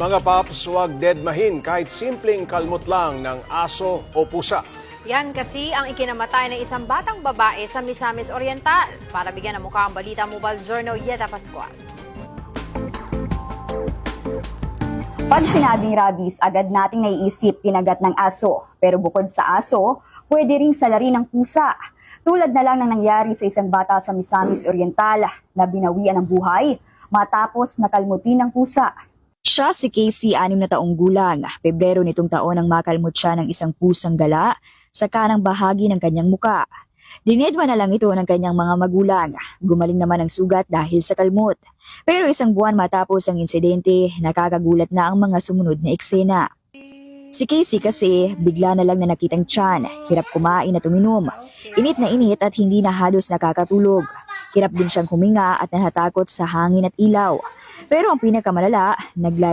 Mga paps, huwag deadmahin kahit simpleng kalmot lang ng aso o pusa. Yan kasi ang ikinamatay ng isang batang babae sa Misamis Oriental. Para bigyan ng mukha ang balita Mobile Journal, Yeta Pascual. Pag sinabing rabies, agad nating naiisip kinagat ng aso. Pero bukod sa aso, pwede ring salarin ng pusa. Tulad na lang ng nangyari sa isang bata sa Misamis Oriental na binawian ng buhay matapos nakalmutin ng pusa. Siya si Casey, anim na taong gulang. Pebrero nitong taon nang makalmot siya ng isang pusang gala sa kanang bahagi ng kanyang muka. Dinedwa na lang ito ng kanyang mga magulang. Gumaling naman ang sugat dahil sa kalmot. Pero isang buwan matapos ang insidente, nakakagulat na ang mga sumunod na eksena. Si Casey kasi bigla na lang na nakitang tiyan, hirap kumain at uminom. Init na init at hindi na halos nakakatulog. Hirap din siyang huminga at nahatakot sa hangin at ilaw. Pero ang pinakamalala, naglala